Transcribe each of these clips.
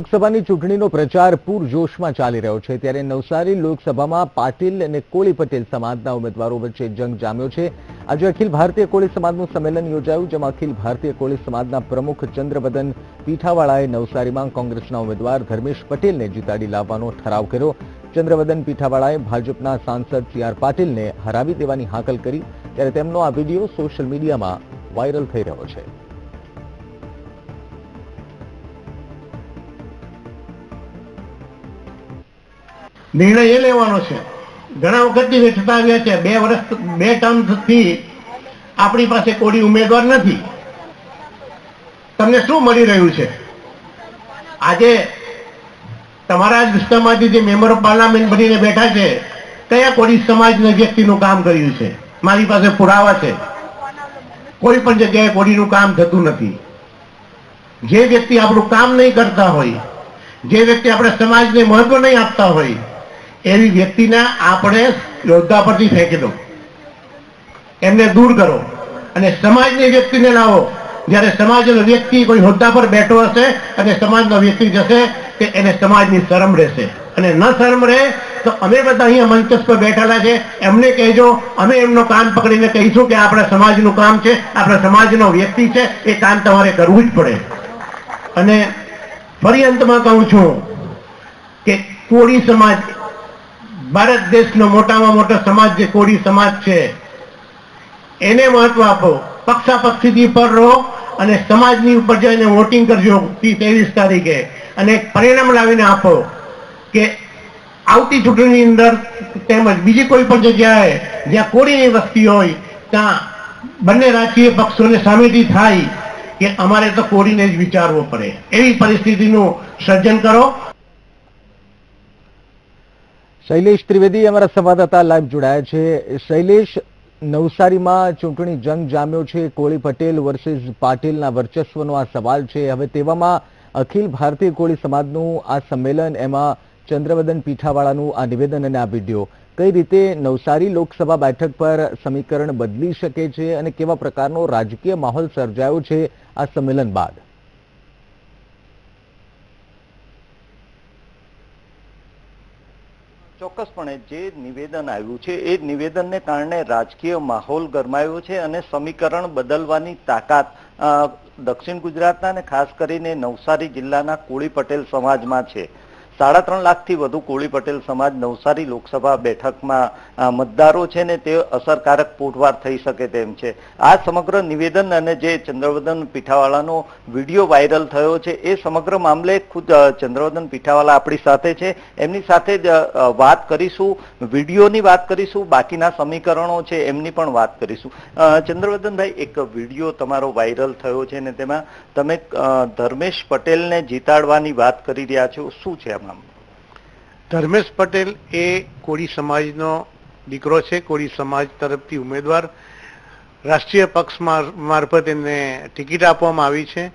લોકસભાની ચૂંટણીનો પ્રચાર પૂરજોશમાં ચાલી રહ્યો છે. ત્યારે નવસારી લોકસભામાં પાટીલ અને કોળી પટેલ સમાજના ઉમેદવારો વચ્ચે જંગ જામ્યો છે. આજે અખિલ ભારતીય કોળી સમાજનું સંમેલન યોજાયું, જેમાં અખિલ ભારતીય કોળી સમાજના પ્રમુખ ચંદ્રવદન પીઠાવાળાએ નવસારીમાં કોંગ્રેસના ઉમેદવાર ધર્મેશ પટેલને જીતાડી લાવવાનો ઠરાવ કર્યો. ચંદ્રવદન પીઠાવાળાએ ભાજપના સાંસદ સી પાટીલને હરાવી દેવાની હાકલ કરી. ત્યારે તેમનો આ વીડિયો સોશિયલ મીડિયામાં વાયરલ થઈ રહ્યો છે. નિર્ણય એ લેવાનો છે. ઘણા વખતથી વેઠતા આવ્યા છે, બે વર્ષ, બે ટર્મથી આપણી પાસે કોડી ઉમેદવાર નથી. તમને શું મળી રહ્યું છે? આજે તમારા વિસ્તારમાંથી જે મેમ્બર ઓફ પાર્લામેન્ટ બનીને બેઠા છે, કયા કોળી સમાજના વ્યક્તિનું કામ કર્યું છે? મારી પાસે પુરાવા છે. કોઈ પણ જગ્યાએ કોડીનું કામ થતું નથી. જે વ્યક્તિ આપણું કામ નહીં કરતા હોય, જે વ્યક્તિ આપણે સમાજને મહત્વ નહીં આપતા હોય એવી વ્યક્તિને આપણે યોદ્ધા પરથી ફેંકી દો. એમને દૂર કરો અને સમાજની વ્યક્તિને લાવો. જ્યારે સમાજનો વ્યક્તિ કોઈ હોદ્દા પર બેઠો હશે અને સમાજનો વ્યક્તિ જશે કે એને સમાજની શરમ રહેશે. અને ન શરમ રહે તો અમે બધા અહીંયા મંચસ પર બેઠેલા છે. એમને કહેજો, અમે એમનો કામ પકડીને કહીશું કે આપણા સમાજનું કામ છે, આપણા સમાજનો વ્યક્તિ છે, એ કામ તમારે કરવું જ પડે. અને ફરી અંતમાં કહું છું કે કોળી સમાજ ભારત દેશનો મોટામાં મોટો સમાજ જે કોળી સમાજ છે, એને મહત્વ આપો. પક્ષાપક્ષીથી પર રહો અને સમાજની ઉપર જઈને વોટિંગ કરજો ત્રેવીસ તારીખે. અને પરિણામ લાવીને આપો કે આવતી ચૂંટણીની અંદર તેમજ બીજી કોઈ પણ જગ્યાએ જ્યાં કોળીની વસ્તી હોય, ત્યાં બંને રાજકીય પક્ષોને સામેથી થાય કે અમારે તો કોળીને જ વિચારવો પડે. એવી પરિસ્થિતિનું સર્જન કરો. શૈલેષ ત્રિવેદી અમારા સંવાદદાતા લાઈવ જોડાયા છે. શૈલેષ, નવસારીમાં ચૂંટણી જંગ જામ્યો છે. કોળી પટેલ વર્સિસ પાટીલના વર્ચસ્વનો આ સવાલ છે. હવે તેવામાં અખિલ ભારતીય કોળી સમાજનું આ સંમેલન, એમાં ચંદ્રવદન પીઠાવાળાનું આ નિવેદન અને આ વીડિયો. કઈ રીતે નવસારી લોકસભા બેઠક પર સમીકરણ બદલી શકે છે અને કેવા પ્રકારનો રાજકીય માહોલ સર્જાયો છે આ સંમેલન બાદ? ચોક્કસપણે જે નિવેદન આવ્યું છે, એ નિવેદનને કારણે રાજકીય માહોલ ગરમાયો છે અને સમીકરણ બદલવાની તાકાત દક્ષિણ ગુજરાતના અને ખાસ કરીને નવસારી જિલ્લાના કોળી પટેલ સમાજમાં છે. સાડા ત્રણ લાખથી વધુ કોળી પટેલ સમાજ નવસારી લોકસભા બેઠકમાં મતદારો છે ને તે અસરકારક પોટવાર થઈ શકે તેમ છે. આ સમગ્ર નિવેદન અને જે ચંદ્રવર્ધન પીઠાવાળાનો વીડિયો વાયરલ થયો છે, એ સમગ્ર મામલે ખુદ ચંદ્રવર્ધન પીઠાવાલા આપણી સાથે છે. એમની સાથે જ વાત કરીશું, વિડીયોની વાત કરીશું, બાકીના સમીકરણો છે એમની પણ વાત કરીશું. ચંદ્રવર્ધનભાઈ એક વીડિયો તમારો વાયરલ થયો છે ને તેમાં તમે ધર્મેશ પટેલને જીતાડવાની વાત કરી રહ્યા છો. શું છે આમાં? ધર્મેશ પટેલ એ કોળી સમાજનો દીકરો છે. કોળી સમાજ તરફથી ઉમેદવાર. રાષ્ટ્રીય પક્ષ માર- મારફત એમને ટિકિટ આપવામાં આવી છે.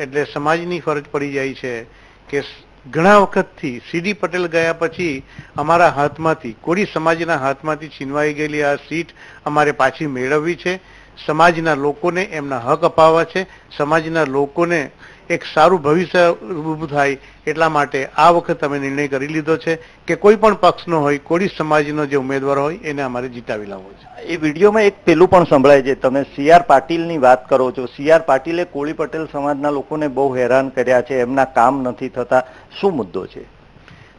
એટલે સમાજની ફરજ પડી જાય છે કે ઘણા વખતથી સીડી પટેલ ગયા પછી અમારા હાથમાંથી, કોળી સમાજના હાથમાંથી છીનવાઈ ગયેલી આ સીટ અમારે પાછી મેળવવી છે. સમાજના લોકોને એમના હક અપાવવા છે. સમાજના લોકોને એક સારું ભવિષ્ય ઊભું થાય એટલા માટે આ વખત અમે નિર્ણય કરી લીધો છે કે કોઈ પણ પક્ષનો હોય કોળી સમાજનો જે ઉમેદવાર હોય એને અમારે જીતાવી લાવવો છે. એ વિડીયોમાં એક પેલું પણ સંભળાય છે. તમે સી આર પાટીલની વાત કરો છો. સી આર પાટીલે કોળી પટેલ સમાજના લોકોને બહુ હેરાન કર્યા છે. એમના કામ નથી થતા. શું મુદ્દો છે?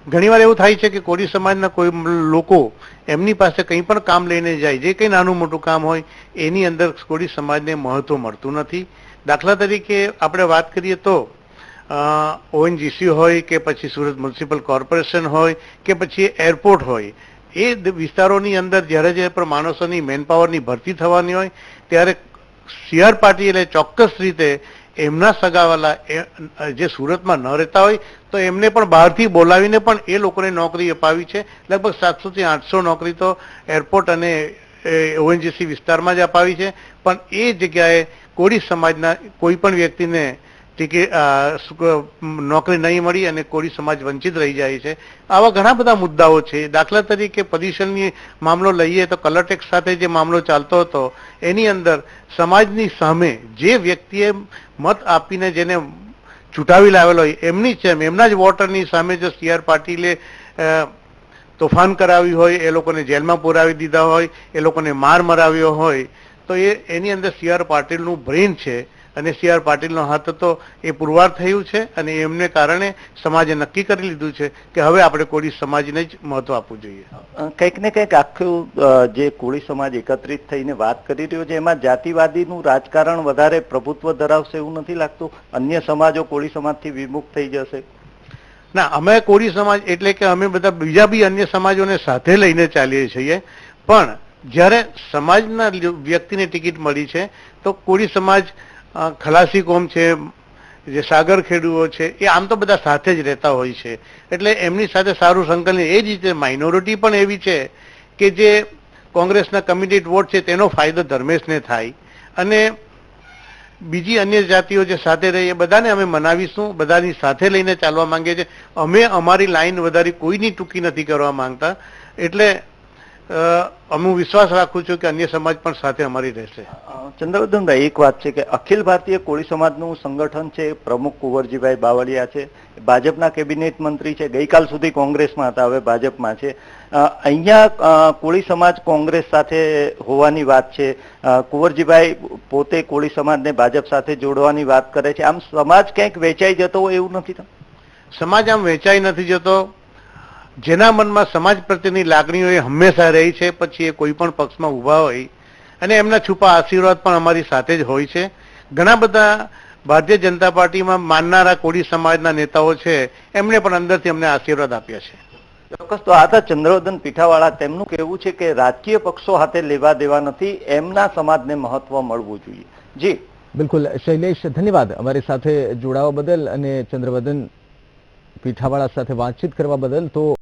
ઘણીવાર એવું થાય છે કે કોળી સમાજના કોઈ લોકો એમની પાસે કંઈ પણ કામ લઈને જાય જે કંઈ નાનું મોટું કામ હોય એની અંદર કોળી સમાજને મહત્વ મળતું નથી. દાખલા તરીકે આપણે વાત કરીએ તો ઓએનજીસી હોય કે પછી સુરત મ્યુનિસિપલ કોર્પોરેશન હોય કે પછી એરપોર્ટ હોય, એ વિસ્તારોની અંદર જ્યારે જ્યારે પણ માણસોની મેનપાવરની ભરતી થવાની હોય, ત્યારે સીઆર પાટીલે ચોક્કસ રીતે એમના સગાવાલા જે સુરતમાં ન રહેતા હોય, તો એમને પણ બહારથી બોલાવીને પણ એ લોકોને નોકરી અપાવી છે. લગભગ સાતસોથી આઠસો નોકરી તો એરપોર્ટ અને ઓએનજીસી વિસ્તારમાં જ અપાવી છે. પણ એ જગ્યાએ કોળી સમાજના કોઈ પણ વ્યક્તિને ટિકિટ નોકરી નહીં મળી અને કોળી સમાજ વંચિત રહી જાય છે. આવા ઘણા બધા મુદ્દાઓ છે. દાખલા તરીકે પોઝિશનની મામલો લઈએ તો કલર ટેક્સ સાથે જે મામલો ચાલતો હતો, એની અંદર સમાજની સામે જે વ્યક્તિએ મત આપીને જેને ચૂંટાવી લાવેલો હોય, એમની જ એમના જ વોટરની સામે જો સી આર પાટીલે તોફાન કરાવી હોય, એ લોકોને જેલમાં પુરાવી દીધા હોય, એ લોકોને માર મરાવ્યો હોય, તો એ એની અંદર સી આર પાટીલનું બ્રેઇન છે. અને સી આર પાટીલનો હાથ હતો એ પુરવાર થયું છે અને એમને કારણે સમાજે નક્કી કરી લીધું છે કે હવે આપણે કોળી સમાજને જ મહત્વ આપવું જોઈએ. કંઈક ને કંઈક આખું જે કોળી સમાજ એકત્રિત થઈને વાત કરી રહ્યો છે, એમાં જાતિવાદીનું રાજકારણ વધારે પ્રભુત્વ ધરાવશે એવું નથી લાગતું? અન્ય સમાજો કોળી સમાજથી વિમુખ થઈ જશે? ના, અમે કોળી સમાજ એટલે કે અમે બધા બીજા બી અન્ય સમાજોને સાથે લઈને ચાલીએ છીએ. પણ જ્યારે સમાજના વ્યક્તિને ટિકિટ મળી છે, તો કોળી સમાજ ખલાસી કોમ છે, જે સાગર ખેડૂઓ છે, એ આમ તો બધા સાથે જ રહેતા હોય છે. એટલે એમની સાથે સારું સંકલન એ જ રીતે માઇનોરિટી પણ એવી છે કે જે કોંગ્રેસના કમિટેડ વોટ છે, તેનો ફાયદો ધર્મેશને થાય. અને બીજી અન્ય જાતિઓ જે સાથે રહી, એ બધાને અમે મનાવીશું, બધાની સાથે લઈને ચાલવા માંગીએ છીએ. અમે અમારી લાઈન વધારી કોઈની ટૂંકી નથી કરવા માંગતા. એટલે હું વિશ્વાસ રાખું છું કે અન્ય સમાજ પણ સાથે અમારી રહેશે. ચંદ્રવર્ધન ચંદ્રવર્ધનભાઈ એક વાત છે કે અખિલ ભારતીય કોળી સમાજનું સંગઠન છે પ્રમુખ કુંવરજીભાઈ બાવળિયા છે ભાજપના કેબિનેટ મંત્રી છે ગઈકાલ સુધી કોંગ્રેસમાં હતા હવે ભાજપમાં છે. અહીંયા કોળી સમાજ કોંગ્રેસ સાથે હોવાની વાત છે. કુંવરજીભાઈ પોતે કોળી સમાજને ભાજપ સાથે જોડવાની વાત કરે છે. આમ સમાજ ક્યાંક વેચાઈ જતો હોય એવું નથી? સમાજ આમ વેચાઈ નથી જતો. જેના મનમાં સમાજ પ્રત્યેની લાગણીઓ એ હંમેશા રહી છે પછી એ કોઈ પણ પક્ષમાં ઊભા હોય અને એમના છુપા આશીર્વાદ પણ અમારી સાથે જ હોય છે. ઘણા બધા ભારતીય જનતા પાર્ટીમાં માનનારા કોળી સમાજના નેતાઓ છે એમણે પણ અંદરથી અમને આશીર્વાદ આપ્યા છે. ચોક્કસ તો આ હતા ચંદ્રવર્ધન પીઠાવાળા. તેમનું કહેવું છે કે રાજકીય પક્ષો હાથે લેવા દેવા નથી એમના સમાજને મહત્વ મળવું જોઈએ. જી. બિલકુલ શૈલેષ ધન્યવાદ અમારી સાથે જોડાવા બદલ અને ચંદ્રવદન પીઠાવાળા સાથે વાતચીત કરવા બદલ. તો